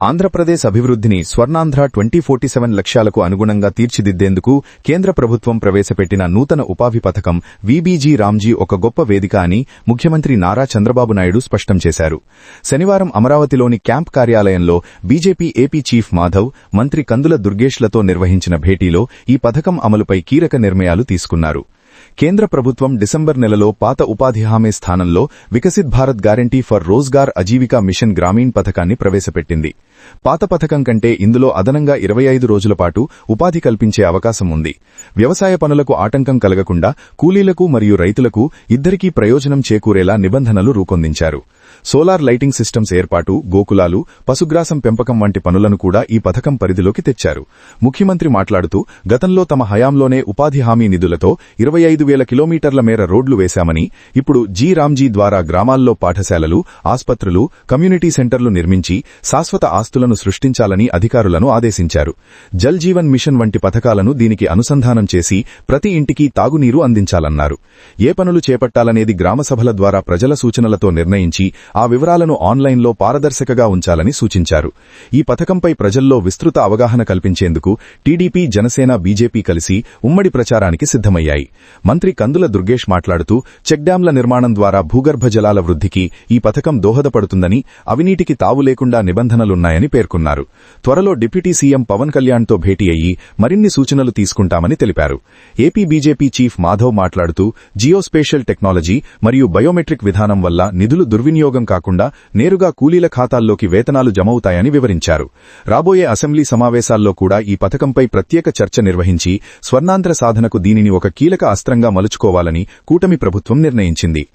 ఆంధ్రప్రదేశ్ అభివృద్ధిని Swarnandhra twenty forty seven లక్ష్యాలకు అనుగుణంగా తీర్చిదిద్దేందుకు కేంద్ర ప్రభుత్వం ప్రవేశపెట్టిన నూతన ఉపాధి పథకం వీబీజీ రామ్జీ ఒక గొప్ప వేదిక అని ముఖ్యమంత్రి నారా చంద్రబాబు నాయుడు స్పష్టం చేశారు. శనివారం అమరావతిలోని క్యాంప్ కార్యాలయంలో బీజేపీ ఏపీ చీఫ్ మాధవ్ మంత్రి కందుల దుర్గేష్లతో నిర్వహించిన భేటీలో ఈ పథకం అమలుపై కీలక నిర్ణయాలు తీసుకున్నారు. కేంద్ర ప్రభుత్వం డిసెంబర్ నెలలో పాత ఉపాధి హామీ స్థానంలో Viksit Bharat guarantee for Rozgar Ajeevika mission Grameen పథకాన్ని ప్రవేశపెట్టింది. పాత పథకం కంటే ఇందులో అదనంగా ఇరవై ఐదు రోజుల పాటు ఉపాధి కల్పించే అవకాశం ఉంది. వ్యవసాయ పనులకు ఆటంకం కలగకుండా కూలీలకు మరియు రైతులకు ఇద్దరికీ ప్రయోజనం చేకూరేలా నిబంధనలు రూపొందించారు. సోలార్ లైటింగ్ సిస్టమ్స్ ఏర్పాటు గోకులాలు పశుగ్రాసం పెంపకం వంటి పనులను కూడా ఈ పథకం పరిధిలోకి తెచ్చారు. ముఖ్యమంత్రి మాట్లాడుతూ గతంలో తమ హయాంలోనే ఉపాధి హామీ నిధులతో ఇరవై ఐదు వేల కిలోమీటర్ల మేర రోడ్లు వేశామని ఇప్పుడు జీ. రామ్జీ ద్వారా గ్రామాల్లో పాఠశాలలు ఆస్పత్రులు కమ్యూనిటీ సెంటర్లు నిర్మించి శాశ్వత ఆస్తులను సృష్టించాలని అధికారులను ఆదేశించారు. జల్ జీవన్ మిషన్ వంటి పథకాలను దీనికి అనుసంధానం చేసి ప్రతి ఇంటికి తాగునీరు అందించాలన్నారు. ఏ పనులు చేపట్టాలనేది గ్రామసభల ద్వారా ప్రజల సూచనలతో నిర్ణయించి ఆ వివరాలను ఆన్లైన్లో పారదర్శకగా ఉంచాలని సూచించారు. ఈ పథకంపై ప్రజల్లో విస్తృత అవగాహన కల్పించేందుకు టీడీపీ జనసేన బీజేపీ కలిసి ఉమ్మడి ప్రచారానికి సిద్దమయ్యాయి మంత్రి కందుల దుర్గేష్ మాట్లాడుతూ చెక్డ్యాంల నిర్మాణం ద్వారా భూగర్భ జలాల వృద్ధికి ఈ పథకం దోహదపడుతుందని అవినీటికి తావు లేకుండా నిబంధనలున్నాయని పేర్కొన్నారు. త్వరలో డిప్యూటీ సీఎం పవన్ కళ్యాణ్తో భేటీ అయ్యి మరిన్ని సూచనలు తీసుకుంటామని తెలిపారు. ఏపీ బీజేపీ చీఫ్ మాధవ్ మాట్లాడుతూ జియోస్పేషియల్ టెక్నాలజీ మరియు బయోమెట్రిక్ విధానం వల్ల నిధులు దుర్వినియోగం కాకుండా నేరుగా కూలీల ఖాతాల్లోకి వేతనాలు జమవుతాయని వివరించారు. రాబోయే అసెంబ్లీ సమావేశాల్లో కూడా ఈ పథకంపై ప్రత్యేక చర్చ నిర్వహించి స్వర్ణాంధ్ర సాధనకు దీనిని ఒక కీలక అస్త్రంగా మలుచుకోవాలని కూటమి ప్రభుత్వం నిర్ణయించింది.